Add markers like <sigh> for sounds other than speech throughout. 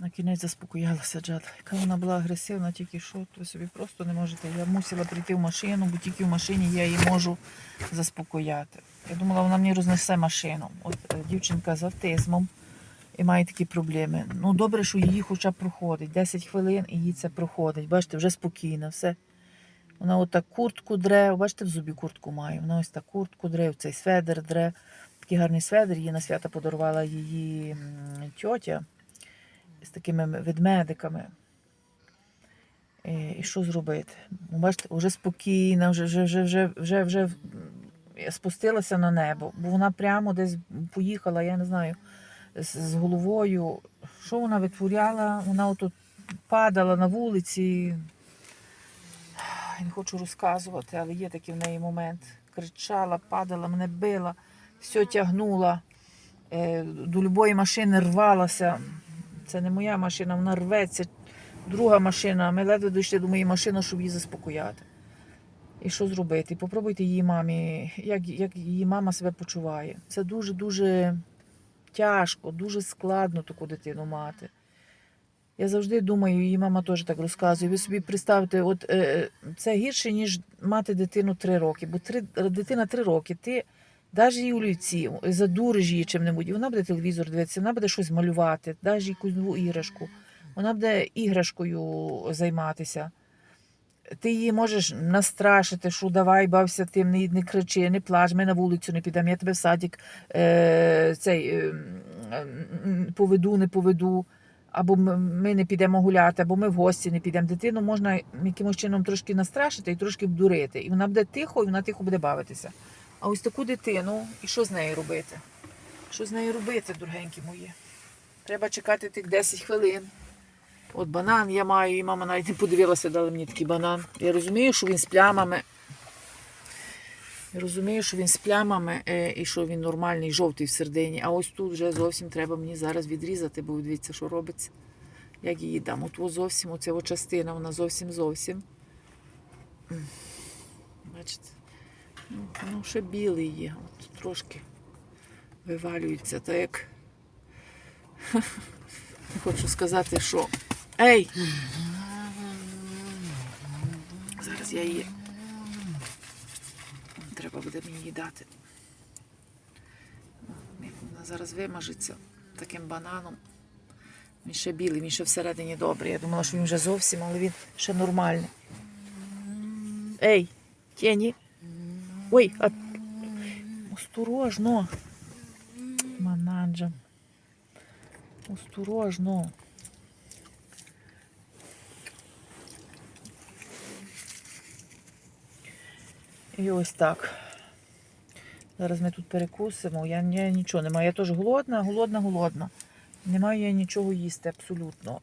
На кінець заспокоїлася Джада. Яка вона була агресивна, тільки що, ви собі просто не можете. Я мусила прийти в машину, бо тільки в машині я її можу заспокояти. Я думала, вона мені рознесе машину. От е, дівчинка з автизмом і має такі проблеми. Ну, добре, що її хоча б проходить. 10 хвилин і їй це проходить. Бачите, вже спокійно, все. Вона отак куртку дре, бачите, в зубі куртку має. Вона ось так куртку дре, цей сведер дре. Такий гарний сведер, її на свята подарувала її тьотя з такими ведмедиками. І що зробити? Ну, Бачите, вже спокійна, вже, вже, вже, вже, вже, вже спустилася на небо, бо вона прямо десь поїхала, я не знаю, з, з головою. Що вона витворяла? Вона отут падала на вулиці. Не хочу розказувати, але є такий в неї момент. Кричала, падала, мене била, все тягнула, е, до любої машини рвалася. Це не моя машина, вона рветься. Друга машина, ми ледве дійшли до моєї машини, щоб її заспокояти. І що зробити? Попробуйте її мамі, як, як її мама себе почуває. Це дуже-дуже тяжко, дуже складно таку дитину мати. Я завжди думаю, її мама теж так розказує. Ви собі представте, от е, це гірше, ніж мати дитину три роки. Бо три, дитина три роки, ти даш їй олівці, задуриш її чим-небудь, вона буде телевізор дивитися, вона буде щось малювати, їй якусь нову іграшку, вона буде іграшкою займатися. Ти її можеш настрашити, що давай бався тим, не, не кричи, не плач, ми на вулицю не підемо, я тебе в садик е, цей, е, поведу, не поведу або ми не підемо гуляти, або ми в гості не підемо. Дитину можна якимось чином трошки настрашити і трошки обдурити. І вона буде тихо, і вона тихо буде бавитися. А ось таку дитину, і що з нею робити? Що з нею робити, дорогенькі мої? Треба чекати тих 10 хвилин. От банан я маю, і мама навіть не подивилася, дала мені такий банан. Я розумію, що він з плямами. Я розумію, що він з плямами е, і що він нормальний, жовтий всередині. А ось тут вже зовсім треба мені зараз відрізати, бо дивіться, що робиться. Як її дам. От зовсім оця частина, вона зовсім зовсім. Бачите? Ну, ще білий є. От трошки вивалюється. Так як. <laughs> Хочу сказати, що. Ей! Зараз я її. Треба буде мені її дати. Вона зараз вимажеться таким бананом. Він ще білий, він ще всередині добрий. Я думала, що він вже зовсім, але він ще нормальний. Ей, тіні. Ой, а... осторожно. Мананджа. Осторожно. І ось так. Зараз ми тут перекусимо. Я, я нічого не маю. Я теж голодна, голодна, голодна. Не маю я нічого їсти абсолютно.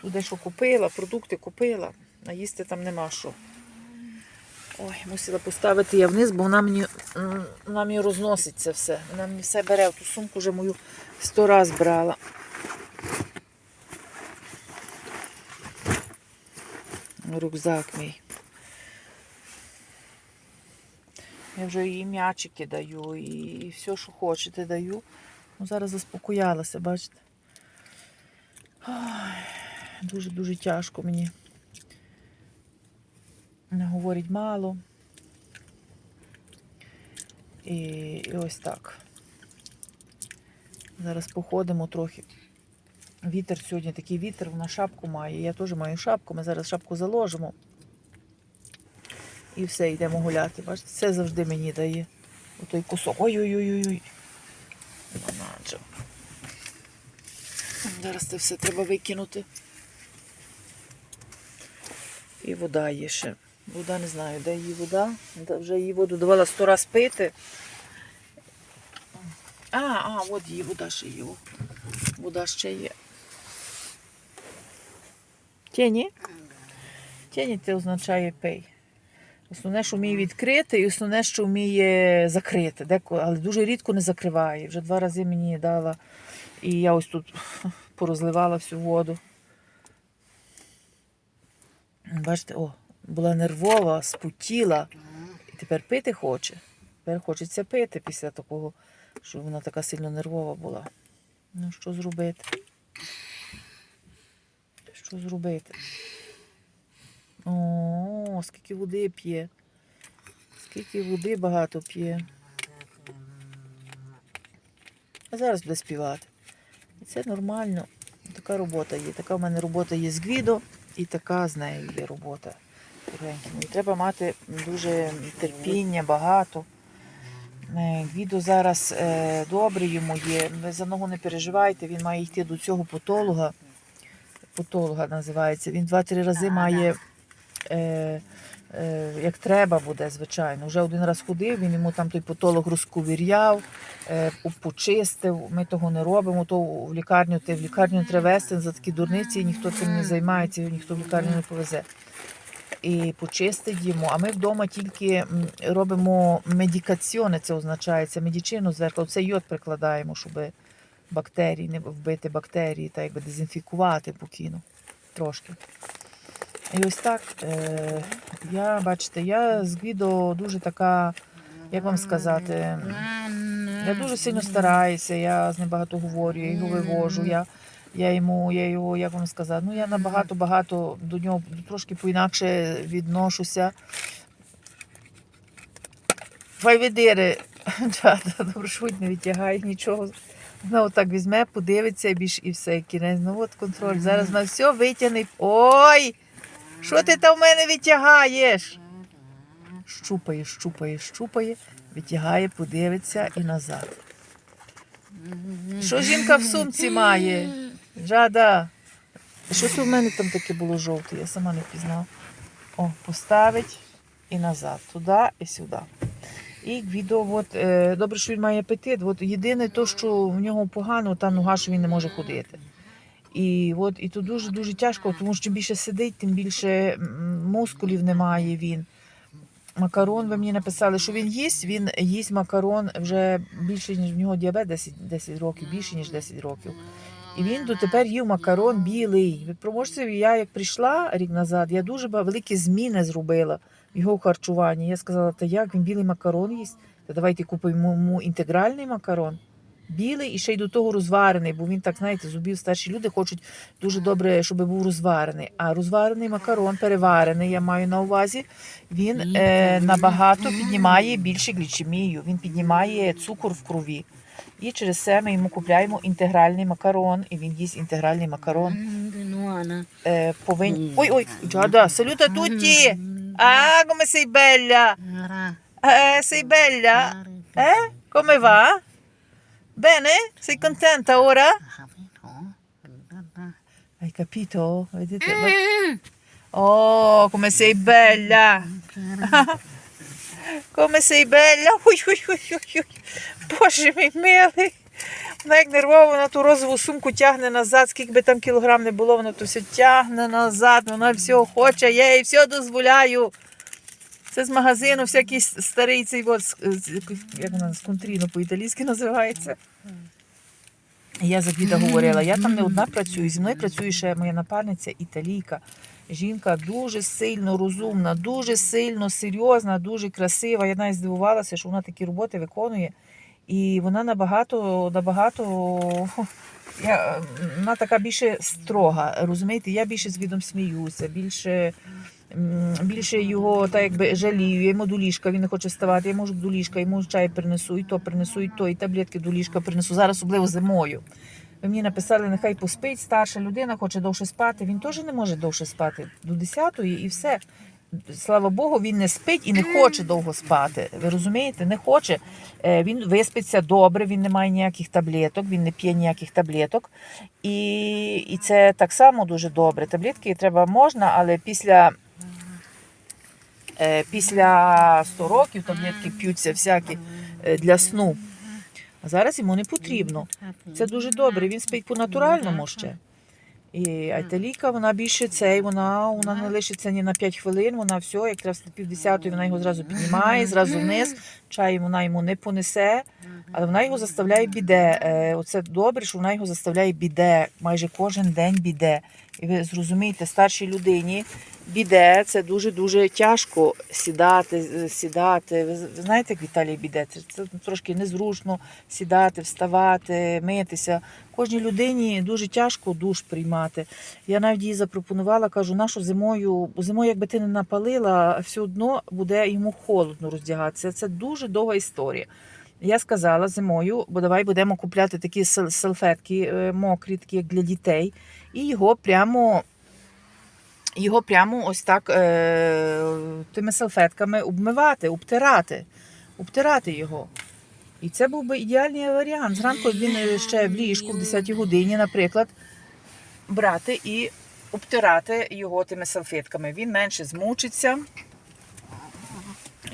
Тут дещо купила, продукти купила, а їсти там нема що. Ой, мусила поставити я вниз, бо вона мені, вона мені розносить це все. Вона мені все бере. Ту сумку вже мою сто раз брала. Рюкзак мій. Я вже їй м'ячики даю і все, що хочете, даю. Ну, зараз заспокоялася, бачите. Дуже-дуже тяжко мені. Говорить мало. І, і ось так. Зараз походимо трохи. Вітер сьогодні такий вітер, вона шапку має. Я теж маю шапку, ми зараз шапку заложимо. І все, йдемо гуляти. Бачите, це завжди мені дає. Отой кусок. Ой-ой-ой-ой. Зараз це все треба викинути. І вода є ще. Вода не знаю, де її вода. Вже її воду давала сто раз пити. А, а, от її вода ще є. Вода ще є. Тіні? Тіні це означає пий. Основне, що вміє відкрити, і основне, що вміє закрити. Деко, але дуже рідко не закриває. Вже два рази мені дала. І я ось тут <laughs> порозливала всю воду. Бачите, о, була нервова, спутіла. І тепер пити хоче. Тепер хочеться пити після такого, що вона така сильно нервова була. Ну, що зробити? Що зробити? О, скільки води п'є. Скільки води багато п'є. А зараз буде співати. І це нормально. Така робота є. Така в мене робота є з Гвідо, і така з нею є робота. Дорогенькими. І треба мати дуже терпіння, багато. Е, Гвідо зараз е, добре йому є. Ви за ногу не переживайте, він має йти до цього потолога. Потолога називається. Він два-три рази має, е, е, як треба буде, звичайно. Вже один раз ходив, він йому там той потолок розковіряв, е, почистив. Ми того не робимо. То в лікарню ти в лікарню треба вести за такі дурниці, і ніхто цим не займається, ніхто в лікарню не повезе. І почистить йому. А ми вдома тільки робимо медикаціони, це означається, медичину зверху. Це йод прикладаємо, щоб бактерії, не вбити бактерії, та якби дезінфікувати покійно трошки. І ось так. Е, я, бачите, я з Гвідо дуже така, як вам сказати, я дуже сильно стараюся, я з ним багато говорю, я його вивожу. Я, я йому, я його, як вам сказати, ну я набагато багато до нього трошки поінакше відношуся. Файведири, <laughs> доброшуть не витягає нічого. Вона отак візьме, подивиться більш і все, кінець. Ну от контроль. Зараз на все витягне. Ой! Що ти там в мене витягаєш? Щупає, щупає, щупає, витягає, подивиться і назад. Що жінка в сумці має? Жада. Що це в мене там таке було жовте? Я сама не впізнала. О, поставить і назад. Туди і сюди. І відео, от, е, добре, що він має апетит. От єдине то, що в нього погано, та нога, що він не може ходити. І от і то дуже дуже тяжко, тому що чим більше сидить, тим більше мускулів немає він. Макарон, ви мені написали, що він їсть. Він їсть макарон вже більше, ніж в нього діабет 10, 10 років, більше, ніж 10 років. І він дотепер їв макарон білий. Ви проможете, я як прийшла рік назад, я дуже великі зміни зробила в його харчуванні. Я сказала, та як він білий макарон їсть? Та давайте купимо йому інтегральний макарон. Білий і ще й до того розварений, бо він так, знаєте, зубів старші люди хочуть дуже добре, щоб був розварений. А розварений макарон, переварений, я маю на увазі, він е, набагато піднімає більше глічемію, він піднімає цукор в крові. І через це ми йому купляємо інтегральний макарон, і він їсть інтегральний макарон. Е, повинні... Ой, ой, Giada, saluta tutti! Ah, come sei bella! Eh, sei bella? Eh? Come va? Bene? Sei contenta ora? Hai capito? Vedete? Oh, come sei bella! Come sei bella! Ой, ой, ой, ой, ой. Боже мій милий! Вона як нервово, вона ту розову сумку тягне назад, скільки би там кілограм не було, вона то все тягне назад, вона всього хоче, я їй все дозволяю. Це з магазину всякий старий цей от, як вона з контріно по-італійськи називається. Я за Гвіда говорила, я там не одна працюю, зі мною працює ще моя напарниця італійка. Жінка дуже сильно розумна, дуже сильно серйозна, дуже красива. Я навіть здивувалася, що вона такі роботи виконує. І вона набагато, набагато я, вона така більше строга. Розумієте, я більше з відом сміюся, більше, більше його так якби жалію. Я йому до ліжка, він не хоче вставати. Я можу до ліжка, йому чай принесу, і то принесу, і то, і таблетки до ліжка принесу. Зараз особливо зимою. Ви мені написали, нехай поспить, старша людина хоче довше спати. Він теж не може довше спати до 10-ї і все. Слава Богу, він не спить і не хоче довго спати. Ви розумієте? Не хоче. Е, Він виспиться добре, він не має ніяких таблеток, він не п'є ніяких таблеток. І, і це так само дуже добре. Таблетки треба можна, але після, е, після 100 років таблетки п'ються всякі е, для сну. А зараз йому не потрібно. Це дуже добре. Він спить по-натуральному ще. І Айталіка, вона більше цей, вона, вона не лишиться ні на 5 хвилин, вона все, як треба пів десятої, вона його зразу піднімає, зразу вниз, чай вона йому не понесе, але вона його заставляє біде. Е, Оце добре, що вона його заставляє біде, майже кожен день біде. І ви зрозумієте, старшій людині біде, це дуже-дуже тяжко сідати, сідати. Ви знаєте, як в Італії біде? Це, це трошки незручно сідати, вставати, митися. Кожній людині дуже тяжко душ приймати. Я навіть їй запропонувала, кажу, нашу зимою, бо зимою, якби ти не напалила, все одно буде йому холодно роздягатися. Це дуже довга історія. Я сказала зимою, бо давай будемо купляти такі сал- салфетки е, мокрі, такі як для дітей, і його прямо, його прямо ось так е, тими салфетками обмивати, обтирати, обтирати його. І це був би ідеальний варіант. Зранку він е, ще в ліжку, в 10 годині, наприклад, брати і обтирати його тими салфетками. Він менше змучиться.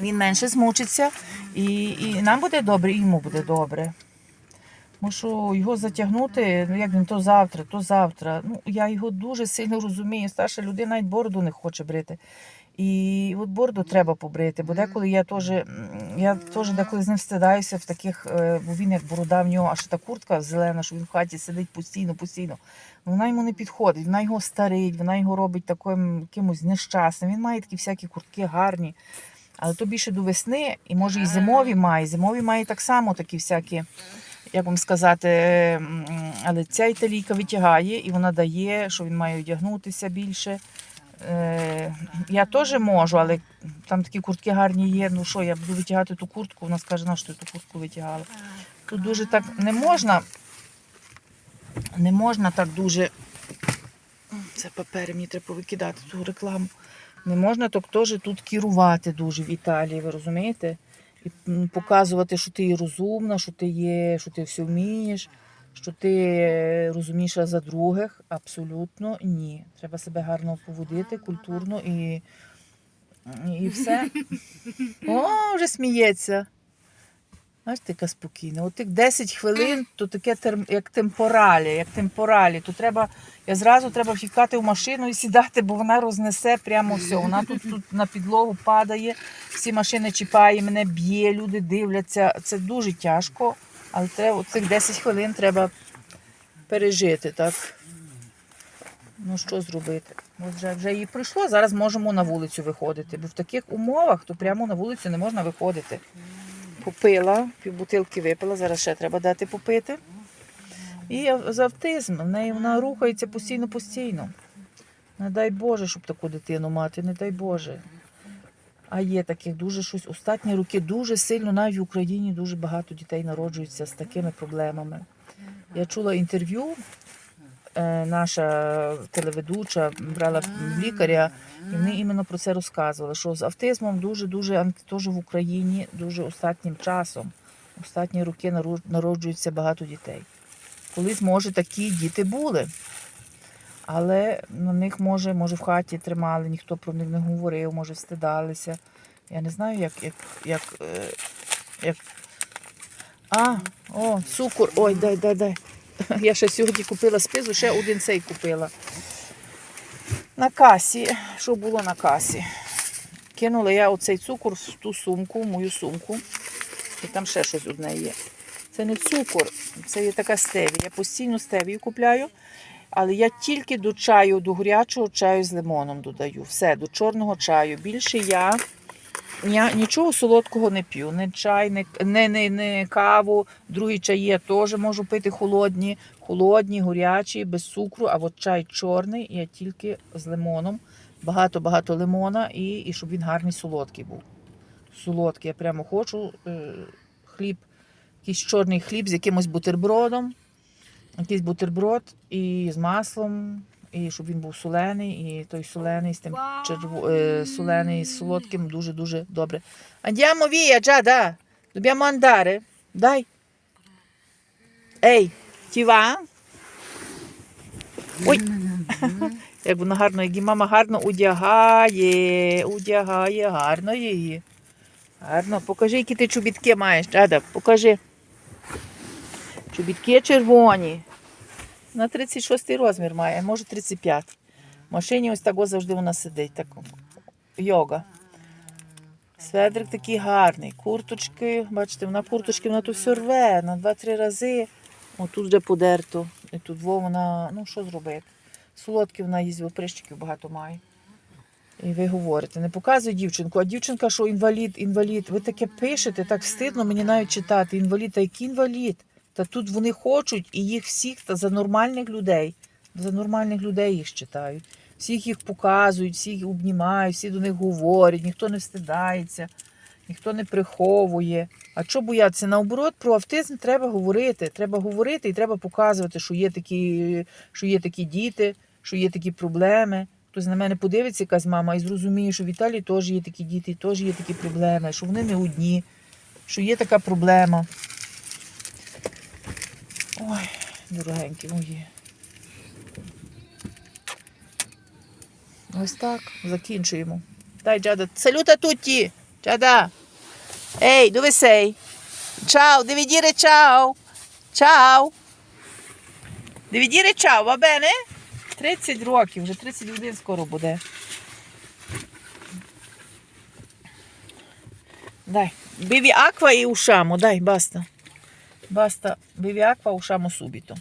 Він менше змучиться, і, і нам буде добре, і йому буде добре. Мушу його затягнути, ну як він то завтра, то завтра. Ну, я його дуже сильно розумію. Старша людина навіть бороду не хоче брити. І от бороду треба побрити, бо деколи я теж, я теж деколи з ним стидаюся в таких, е, бо він як борода в нього, аж та куртка зелена, що він в хаті сидить постійно, постійно. Ну, Вона йому не підходить, вона його старить, вона його робить таким якимось нещасним. Він має такі всякі куртки гарні. Але то більше до весни, і може і зимові має. Зимові має так само такі всякі, як вам сказати, але ця італійка витягає і вона дає, що він має одягнутися більше. Е, я теж можу, але там такі куртки гарні є. Ну що, я буду витягати ту куртку, вона скаже, на що ти ту куртку витягала. Тут дуже так не можна. Не можна так дуже. Це папери, мені треба викидати ту рекламу. Не можна так теж тут керувати дуже в Італії, ви розумієте? І показувати, що ти є розумна, що ти є, що ти все вмієш, що ти е, розумніша за других. Абсолютно ні. Треба себе гарно поводити, культурно і, і все. О, вже сміється. Знаєш, така спокійна. От тих 10 хвилин, то таке терм, як темпоралі, як темпоралі. То треба, я зразу треба втікати в машину і сідати, бо вона рознесе прямо все. Вона тут, тут на підлогу падає, всі машини чіпає, мене б'є, люди дивляться. Це дуже тяжко, але треба, от цих 10 хвилин треба пережити, так? Ну, що зробити? От вже, вже її пройшло, зараз можемо на вулицю виходити. Бо в таких умовах то прямо на вулицю не можна виходити попила, півбутилки випила, зараз ще треба дати попити. І з автизм, в неї вона рухається постійно-постійно. Не дай Боже, щоб таку дитину мати, не дай Боже. А є таких дуже щось. Останні роки дуже сильно, навіть в Україні дуже багато дітей народжуються з такими проблемами. Я чула інтерв'ю, наша телеведуча брала лікаря, і вони іменно про це розказували, що з автизмом дуже-дуже теж в Україні дуже останнім часом, останні роки наро- народжується багато дітей. Колись, може, такі діти були, але на них, може, може, в хаті тримали, ніхто про них не говорив, може, встидалися. Я не знаю, як. як, як, е, як... А, о, цукор. Ой, дай, дай, дай. <laughs> Я ще сьогодні купила спизу, ще один цей купила. На касі, що було на касі? Кинула я оцей цукор в ту сумку, в мою сумку. І там ще щось одне є. Це не цукор, це є така стевія. Я постійно стевію купляю, але я тільки до чаю, до гарячого чаю з лимоном додаю. Все, до чорного чаю. Більше я, я нічого солодкого не п'ю. Не чай, не, не, не, не каву. Другі чаї я теж можу пити холодні, холодні, горячі, без цукру, а от чай чорний я тільки з лимоном. Багато-багато лимона і, і щоб він гарний солодкий був. Солодкий. Я прямо хочу е, хліб, якийсь чорний хліб з якимось бутербродом. Якийсь бутерброд і з маслом, і щоб він був солений, і той солений з тим черво, е, солений з солодким дуже-дуже добре. Via, già, da. Dobbiamo andare. Dai. Ей, ti? Ой. <laughs> Як вона гарно, як її мама гарно одягає, одягає гарно її. Гарно. Покажи, які ти чобітки маєш. Ада, покажи. Чобітки червоні. На 36 розмір має, може 35. В машині ось так завжди вона сидить. Так, йога. Сведрик такий гарний. Курточки, бачите, вона курточки, вона тут все рве на 2-3 рази. Отут вже подерто. І тут во вона, ну що зробити? Солодкі вона їсть, оприщиків багато має. І ви говорите, не показуй дівчинку, а дівчинка, що інвалід, інвалід. Ви таке пишете, так стидно мені навіть читати. Інвалід, та який інвалід? Та тут вони хочуть і їх всіх та за нормальних людей. За нормальних людей їх читають. Всіх їх показують, всіх обнімають, всі до них говорять, ніхто не стидається, ніхто не приховує. А що боятися? Наоборот, про автизм треба говорити. Треба говорити і треба показувати, що є такі, що є такі діти, що є такі проблеми. Хтось на мене подивиться, якась мама, і зрозуміє, що в Італії теж є такі діти, теж є такі проблеми, що вони не одні, що є така проблема. Ой, дорогенькі мої. Ось так, закінчуємо. Дай, Джада. Салюта тутті! Джада! Ей? Ciao, devi dire ciao. Ciao. Devi dire ciao, va 30 років, вже 31 скоро буде. Дай. Bevi acqua e usciamo, dai, basta. Bevi acqua, usciamo subito.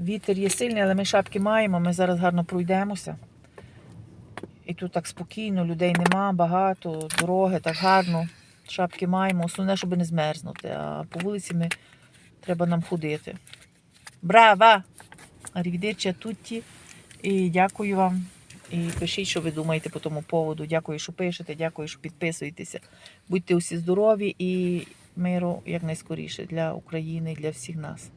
Вітер є сильний, але ми шапки маємо, ми зараз гарно пройдемося. І тут так спокійно, людей нема, багато, дороги так гарно. Шапки маємо. Основне, щоб не змерзнути. А по вулиці ми треба нам ходити. Arrivederci a tutti. І дякую вам. І пишіть, що ви думаєте по тому поводу. Дякую, що пишете, дякую, що підписуєтеся. Будьте усі здорові і миру якнайскоріше для України для всіх нас.